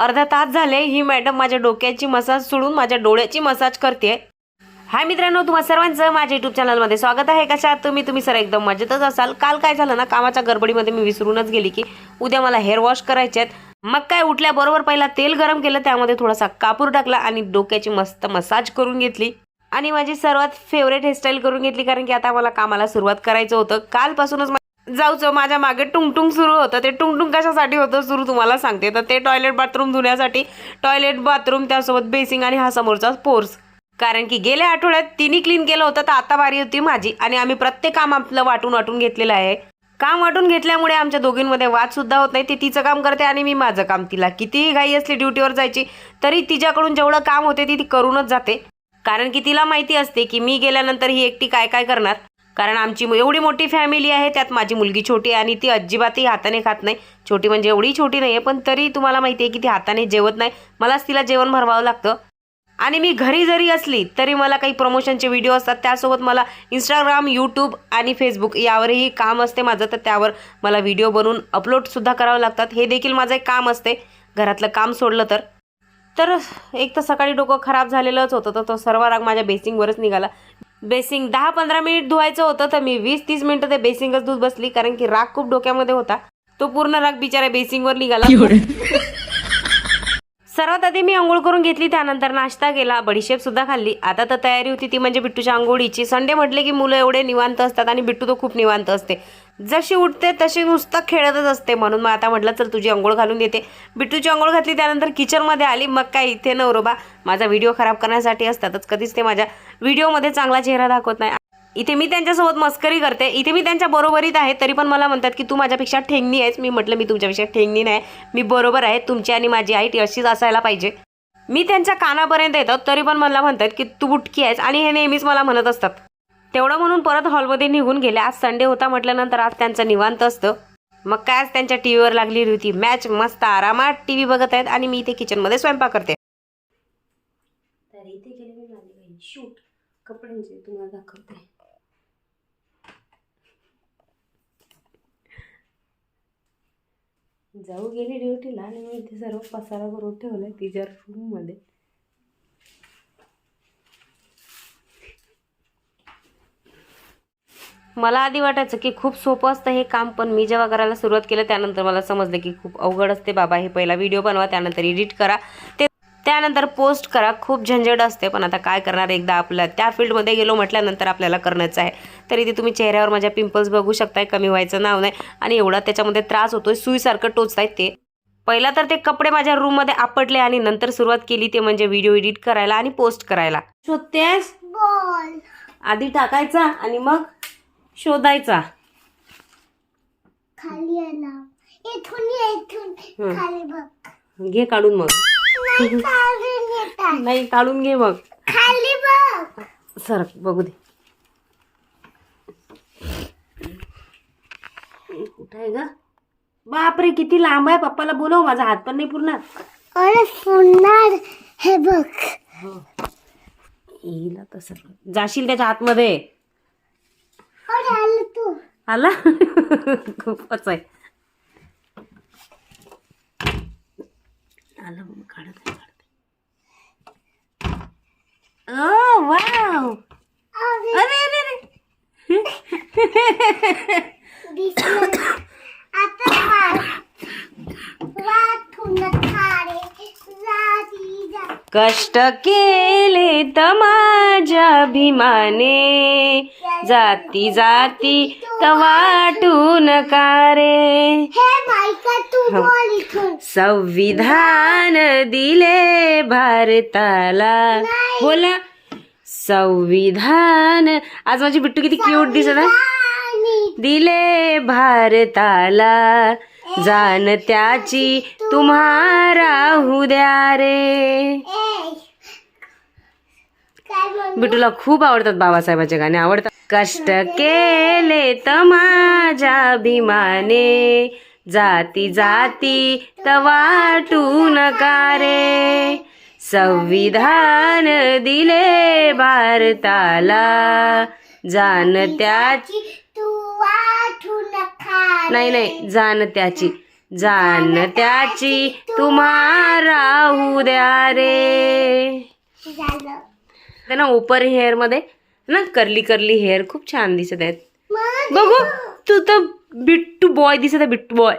अर्धा तास झाले ही मॅडम माझ्या डोक्याची मसाज सोडून माझ्या डोळ्याची मसाज करते हाय मित्रांनो तुम्हा सर्वांचं माझ्या युट्यूब चॅनलमध्ये स्वागत आहे. कशा तुम्ही? तुम्ही सर एकदम मजेतच असाल. काल काय झालं ना कामाच्या गडबडीमध्ये मी विसरूनच गेली की उद्या मला हेअर वॉश करायचे आहेत. मग काय उठल्याबरोबर पहिला तेल गरम केलं त्यामध्ये थोडासा कापूर टाकला आणि डोक्याची मस्त मसाज करून घेतली. आणि माझी सर्वात फेवरेट हेअरस्टाईल करून घेतली कारण की आता मला कामाला सुरुवात करायचं होतं. कालपासूनच जाऊचं माझ्या मागे टुंगटुंग सुरू होतं. ते टुंगटुंग कशासाठी होतं सुरू तुम्हाला सांगते. तर ते टॉयलेट बाथरूम धुण्यासाठी टॉयलेट बाथरूम त्यासोबत बेसिंग आणि हा समोरचा पोर्स कारण की गेल्या आठवड्यात तिने क्लीन केलं होतं तर आता बारी होती माझी. आणि आम्ही प्रत्येक काम आपलं वाटून वाटून घेतलेलं आहे. काम वाटून घेतल्यामुळे आमच्या दोघींमध्ये वाद सुद्धा होत नाही. ती तिचं काम करते आणि मी माझं काम तिला. कितीही घाई असली ड्युटीवर जायची तरी तिच्याकडून जेवढं काम होते ती ती करूनच जाते. कारण की तिला माहिती असते की मी गेल्यानंतर ही एकटी काय काय करणार? कारण आमची एवढी मोठी फॅमिली आहे त्यात माझी मुलगी छोटी आहे आणि ती अजिबातही हाताने खात नाही. छोटी म्हणजे एवढी छोटी नाही आहे पण तरी तुम्हाला माहिती आहे की ती हाताने जेवत नाही. मलाच तिला जेवण भरवावं लागतं. आणि मी घरी जरी असली तरी मला काही प्रमोशनचे व्हिडिओ असतात त्यासोबत मला इंस्टाग्राम यूट्यूब आणि फेसबुक यावरही काम असते माझं. तर त्यावर मला व्हिडिओ बनवून अपलोडसुद्धा करावं लागतात. हे देखील माझं एक काम असते. घरातलं काम सोडलं तर. तर एक तर सकाळी डोकं खराब झालेलंच होतं. तर तो सर्व राग माझ्या बेसिंगवरच निघाला. बेसिंग दहा पंधरा मिनिट धुवायचं होतं तर मी वीस तीस मिनिटं ते बेसिंगच धुत बसली कारण की राग खूप डोक्यामध्ये होता. तो पूर्ण राग बिचारा बेसिंगवर निघाला. सर्वात आधी मी आंघोळ करून घेतली त्यानंतर नाश्ता केला बडीशेप सुद्धा खाल्ली. आता तर तयारी होती ती म्हणजे बिट्टूच्या आंघोळीची. संडे म्हटले की मुलं एवढे निवांत असतात आणि बिट्टू तो खूप निवांत असते. जशी उठते तशी नुसतं खेळतच असते म्हणून मग आता म्हटलं चल तुझी आंघोळ घालून देते. बिट्टूची अंघोळ घातली त्यानंतर किचनमध्ये आली. मग काय इथे नवरोबा माझा व्हिडिओ खराब करण्यासाठी असतातच. कधीच ते माझ्या व्हिडिओमध्ये चांगला चेहरा दाखवत नाही. इथे मी त्यांच्यासोबत मस्करी करते. इथे मी त्यांच्या बरोबरीत आहे. तरी पण मला म्हणतात की तू माझ्यापेक्षा ठेंगणी आहेस. मी म्हटलं मी तुमच्यापेक्षा ठेंगणी नाही. मी बरोबर आहे. तुमची आणि माझी आई अशीच असायला पाहिजे. मी त्यांच्या कानापर्यंत येतो. तरी पण मला म्हणतात की तू बुटकी आहेस. आणि हे नेहमीच मला म्हणत असतात. तेवढं म्हणून परत हॉलमध्ये निघून गेले. आज संडे होता म्हटल्यानंतर आज त्यांचं निवांत असतं. मग काय आज त्यांच्या टी व्हीवर लागलेली होती मॅच मस्त आरामात टी व्ही बघत आहेत आणि मी इथे किचनमध्ये स्वयंपाक करते. तर इथे गेले मी शूट कपड्यांचे तुम्हाला दाखवते. जाऊ गेली ड्युटीला आणि मी इथे सर्व पसारा करून ठेवलाय तिच्या रूम मला आधी वाटायचं की खूप सोपं असतं हे काम पण मी जेव्हा करायला सुरुवात केलं त्यानंतर मला समजलं की खूप अवघड असते. बाबा हे पहिला व्हिडिओ बनवा त्यानंतर एडिट करा. ते त्यानंतर पोस्ट करा. खूप झंझट असते पण आता काय करणार एकदा आपल्या त्या फील्डमध्ये गेलो म्हटल्यानंतर आपल्याला करण्याचं आहे. तर इथे तुम्ही चेहऱ्यावर माझ्या पिंपल्स बघू शकताय कमी व्हायचं नाव नाही. आणि एवढा त्याच्यामध्ये त्रास होतोय सुईसारखं टोचतायत ते. पहिला तर ते कपडे माझ्या रूममध्ये आपटले आणि नंतर सुरुवात केली ते म्हणजे व्हिडिओ एडिट करायला आणि पोस्ट करायला. शोधतेस? आधी टाकायचा आणि मग? शोधायचा. खाली आला इथून ये, इथून. हं. खाली बघ. घे काढून मग. नाही काढून येतात नाही काढून घे मग. खाली बघ. सर बघू दे. कुठं आहे ग? बापरे किती लांब आहे. पप्पाला बोलव माझा हात पण नाही पूर्ण. अरे फुलणार हे बघ. येईल तसं जाशील त्याच्या आतमध्ये. आला? खूपच आहे. आलं काढत ओ वाव! अरे अरे अरे! आता कष्ट केले तर माझ्या अभिमाने. जाती जाती तर वाटून का रे? हे संविधान दिले भारताला. बोला संविधान. आज माझी बिट्टू किती क्यूट दिसत दिले भारताला. जाण त्याची तुम्हारा राहू द्या रे. बिटूला खूप आवडतात बाबासाहेबांचे गाणे आवडतात. कष्ट केले तर माझ्या अभिमाने जाती जाती तवाटू वाटू नका रे? संविधान दिले भारताला जाण नाही नाही जाण त्याची. जान त्याची तुम्हा राहू द्या रे. ना ओपर हेअरमध्ये ना कर्ली कर्ली हेअर खूप छान दिसत आहेत. बघू तू तर बिट्टू बॉय दिसत आहे बिट्टू बॉय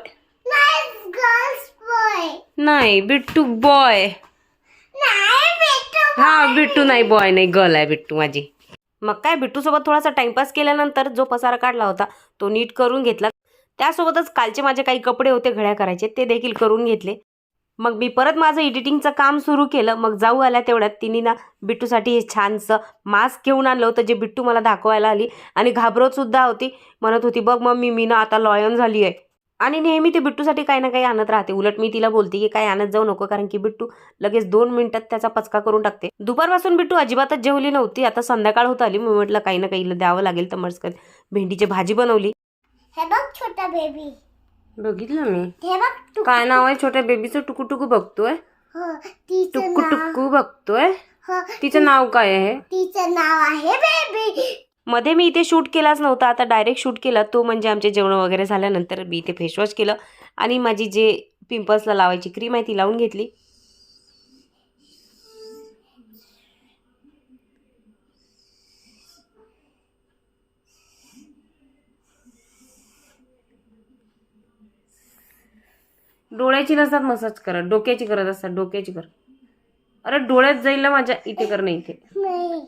नाही बिट्टू बॉय हा बिट्टू नाही बॉय नाही गर्ल आहे बिट्टू माझी. मग काय बिट्टू सोबत थोडासा टाइमपास केल्यानंतर जो पसारा काढला होता तो नीट करून घेतला. त्यासोबतच कालचे माझे काही कपडे होते घड्या करायचे ते देखील करून घेतले. मग मी परत माझं एडिटिंगचं काम सुरू केलं. मग जाऊ आल्या तेवढ्यात तिने ना बिट्टूसाठी हे छानसं मास्क घेऊन आणलं होतं जे बिट्टू मला दाखवायला आली. आणि घाबरतसुद्धा होती. म्हणत होती बघ मम्मी मी ना आता लॉयन झाली आहे. आणि नेहमी ती बिट्टूसाठी काही ना काही आणत राहते. उलट मी तिला बोलते की काही आणत जाऊ नको कारण की बिट्टू लगेच दोन मिनिटात त्याचा पचका करून टाकते. दुपारपासून बिट्टू अजिबातच जेवली नव्हती. आता संध्याकाळ होत आली. मी म्हटलं काही ना काही द्यावं लागेल तर मस्त भेंडीची भाजी बनवली. हे बघ छोटा बेबी बघितलं मी. हे बघ काय नाव आहे छोट्या बेबीचं टुकू टुकू बघतोय. हो तिचं नाव. टुक्कू बघतोय. हो तिचं नाव काय आहे? तिचं नाव आहे बेबी मध्ये मी इथे शूट केलाच नव्हता. आता डायरेक्ट शूट केला. तो म्हणजे आमचे जेवण वगैरे झाल्यानंतर मी इथे फेसवॉश केलं. आणि माझी जे पिंपल्सला लावायची क्रीम आहे ती लावून घेतली. डोळ्याची नसतात मसाज करत डोक्याची करत असतात डोक्याची कर अरे डोळ्यात जाईल ना माझ्या इथे कर नाही इथे. नाही.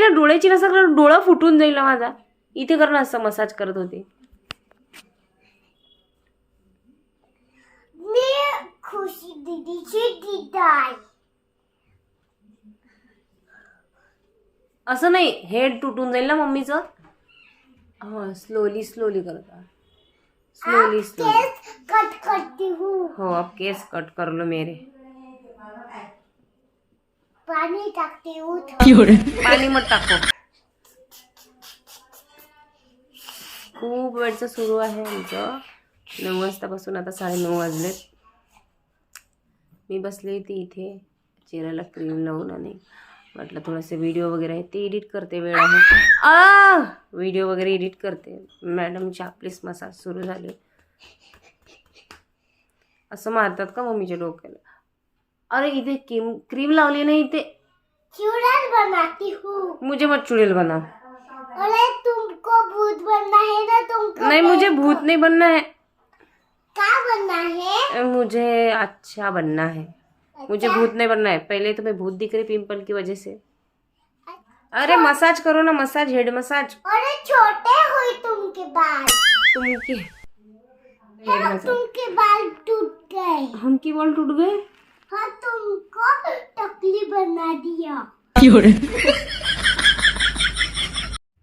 ना डोळ्याची नसतात करत डोळा फुटून जाईल ना माझा. इथे कर ना असं मसाज करत होते. खुशी दीदीची असं नाही हेड तुटून जाईल ना मम्मीचं. हो स्लोली स्लोली करत स्लोली स्लोली केस कट करती हूँ। हो अब केस कट कर लो मेरे। पानी टाकती हूँ पाणी मग टाको खूप वेळचं सुरू आहे आमचं. नऊ वाजतापासून आता साडेनऊ वाजलेत. मी बसले होती इथे. चेहऱ्याला क्रीम लावून आणि म्हटलं थोडेसे व्हिडिओ वगैरे आहे ते एडिट करते वेळ आहे आ! व्हिडिओ वगैरे एडिट करते. मॅडमची आपलीच मसाज सुरू झाले. असं मारतात का मम्मीच्या डोक्याला? अरे इथे क्रीम क्रीम लावली नाही इथे. चूरन बनाती हूँ. मुझे मत चुड़ैल बना. अरे तुमको भूत बनना है ना तुमको नहीं मुझे भूत नहीं बनना है। क्या बनना है? मुझे अच्छा बनना है। मुझे भूत नहीं बनना है। पहले तो मैं भूत दिख रही पिंपल की वजह से। अरे मसाज करो ना मसाज हेड मसाज। अरे छोटे हुई तुमके बाल। तुम हाँ, तुमके बाल टूट गए। हम की बाल टूट गए? हाँ तुमको टकली बना दिया।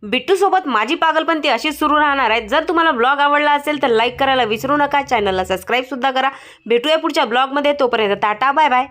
बिट्टूसोबत माझी पागलपंती अशीच सुरू राहणार आहे जर तुम्हाला ब्लॉग आवडला असेल तर लाईक करायला विसरू नका. चॅनलला सबस्क्राईबसुद्धा करा. भेटूया पुढच्या ब्लॉगमध्ये. तोपर्यंत टाटा बाय बाय.